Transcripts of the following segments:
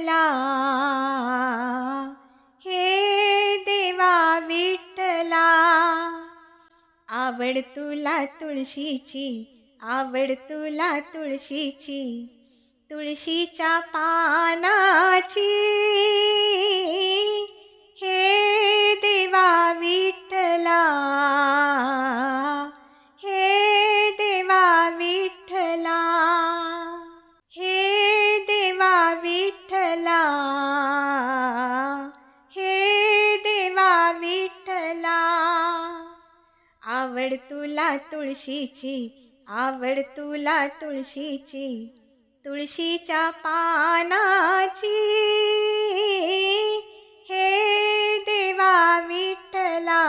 विठ्ठला. हे देवा विठ्ठला आवड तुला तुळशीची आवड तुला तुळशीची तुळशीच्या पानाची. आवड तुला तुळशीची आवड तुला तुळशीची तुळशीच्या पानाची. हे देवा विठ्ठला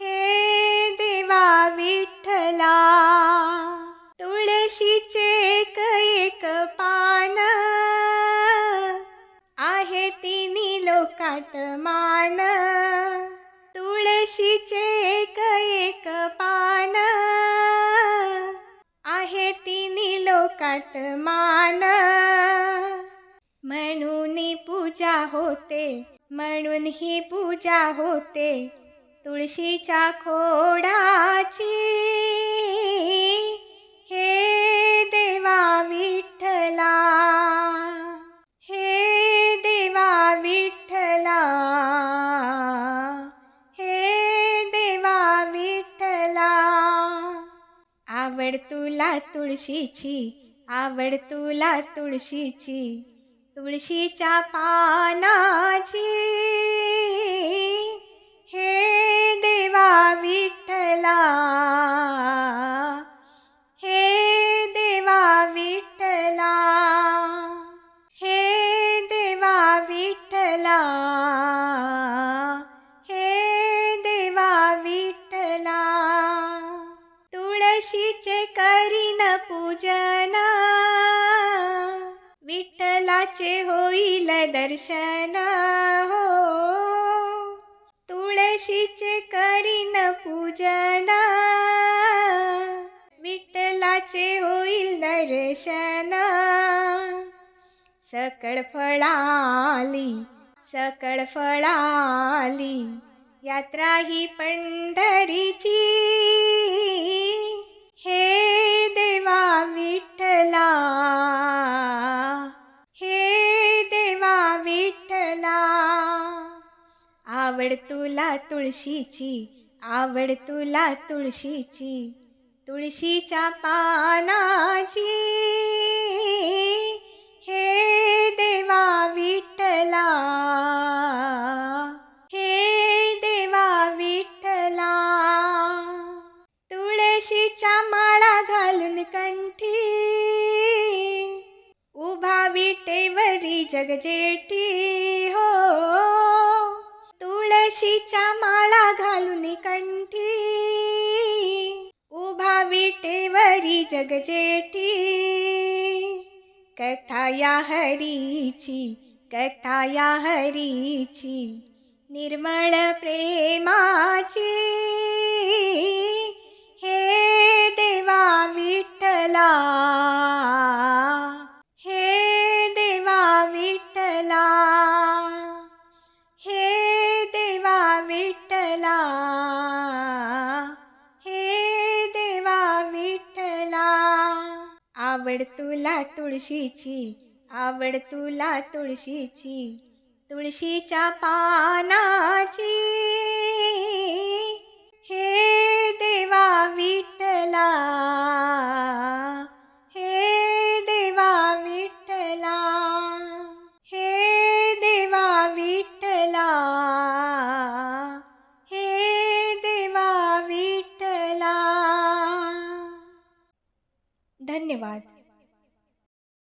हे देवा विठ्ठला. तुळशीचे एक पान आहे तिन्ही लोकात मान. आत्मान म्हणून पूजा होते म्हणून ही पूजा होते तुळशीच्या खोडाची. हे देवा विठ्ठला हे देवा विठ्ठला हे देवा विठ्ठला. आवड तुला तुळशीची आवड तुला तुळशीची तुळशीच्या पानाची. हे देवा विठ्ठला हे देवा विठ्ठला हे देवा विठ्ठला हे देवा विठ्ठला. तुळशीचे करीन पूजना देवाचे होईल दर्शन हो. तुळशीचे करीन पूजन विठ्ठलाचे होईल दर्शन. सकळ फळाली सकळ फळाली यात्रा ही पंढरीची. आवड तुला तुळशीची आवड तुला तुळशीची तुळशीच्या पानाची. हे देवा विठ्ठला हे देवा विठ्ठला. तुळशीच्या माळा घालून कंठी उभा विटेवरी जगजेठी. जग जेठी। कथा या हरीची कथा या हरीची निर्मळ प्रेमाची। हे देवा विठ्ठला। आवड तुला तुळशीची आवड तुला तुळशीची तुळशीच्या पानाची. हे देवा विठला हे देवा विठला हे देवा विठला हे देवा विठला धन्यवाद.